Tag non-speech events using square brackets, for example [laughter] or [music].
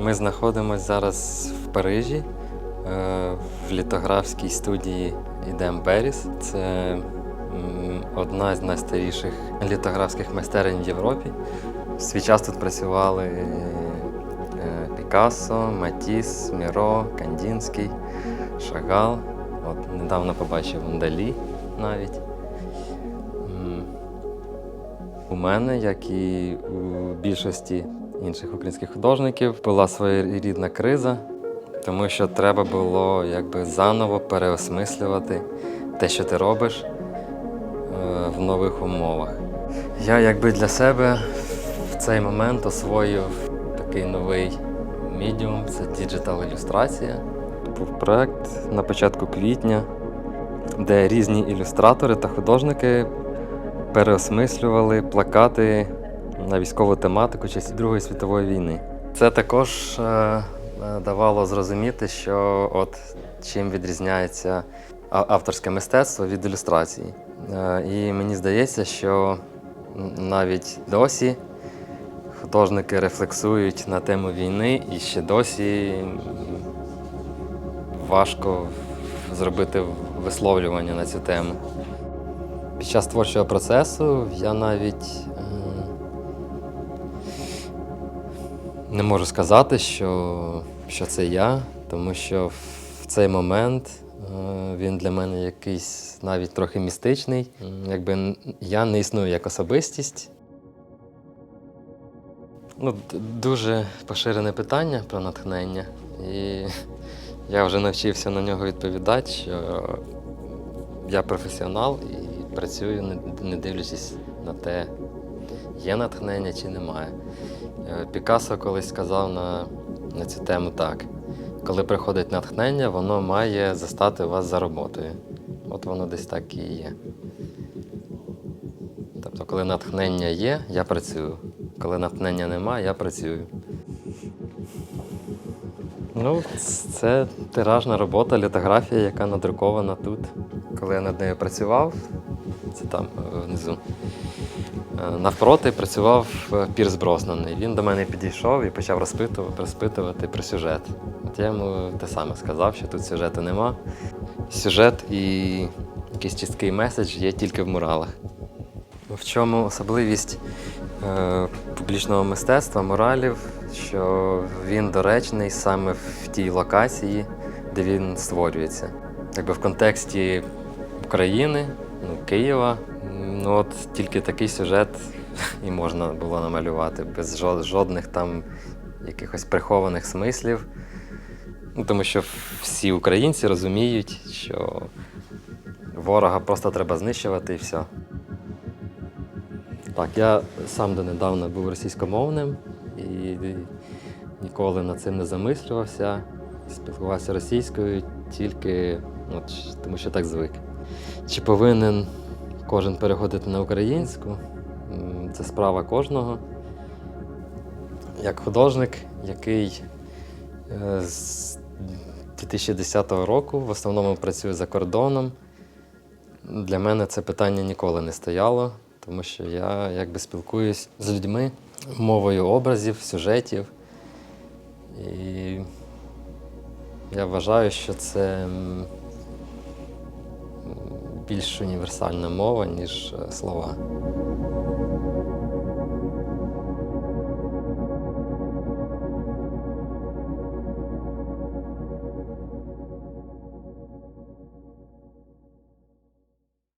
Ми знаходимося зараз в Парижі, е, в літографській студії Ідем Беріс. Це одна з найстаріших літографських майстерень в Європі. В свій час тут працювали е, Пікассо, Матіс, Міро, Кандінський, Шагал. От недавно побачив Далі навіть. У мене, як і у більшості інших українських художників, була своєрідна криза, тому що треба було якби заново переосмислювати те, що ти робиш е, в нових умовах. Я якби для себе в цей момент освоїв такий новий медіум це діджитал ілюстрація. Був проект на початку квітня, де різні ілюстратори та художники переосмислювали плакати на військову тематику часів Другої світової війни. Це також е, е, давало зрозуміти, що от чим відрізняється авторське мистецтво від ілюстрації. Е, І мені здається, що навіть досі художники рефлексують на тему війни, і ще досі важко зробити висловлювання на цю тему. Під час творчого процесу я навіть не можу сказати, що, що це я, тому що в цей момент е, він для мене якийсь навіть трохи містичний. Якби я не існую як особистість. Ну, дуже поширене питання про натхнення. І я вже навчився на нього відповідати, що я професіонал і працюю, не- дивлячись на те, є натхнення чи немає. Е, Пікассо колись сказав на, на цю тему так: коли приходить натхнення, воно має застати вас за роботою. От воно десь так і є. Тобто, коли натхнення є, я працюю. Коли натхнення немає, я працюю. Ну, це тиражна робота, літографія, яка надрукована тут. Коли я над нею працював, це там е, внизу. Е, Навпроти працював е, Пірс Броснан. Він до мене підійшов і почав розпитувати, розпитувати про сюжет. От я йому те саме сказав, що тут сюжету нема. Сюжет і якийсь чіткий меседж є тільки в муралах. В чому особливість е, публічного мистецтва, муралів, що він доречний саме в тій локації, де він створюється. Якби в контексті України, ну, Києва, ну от тільки такий сюжет [laughs] і можна було намалювати, без жодних там якихось прихованих смислів. Ну, тому що всі українці розуміють, що ворога просто треба знищувати і все. Так, я сам донедавна був російськомовним і ніколи над цим не замислювався. Спілкувався російською тільки ч- тому, що так звик. Чи повинен кожен переходити на українську? Це справа кожного. Як художник, який е, з 2010 року в основному працює за кордоном, для мене це питання ніколи не стояло, тому що я якби спілкуюсь з людьми мовою образів, сюжетів. І я вважаю, що це більш універсальна мова, ніж е, слова.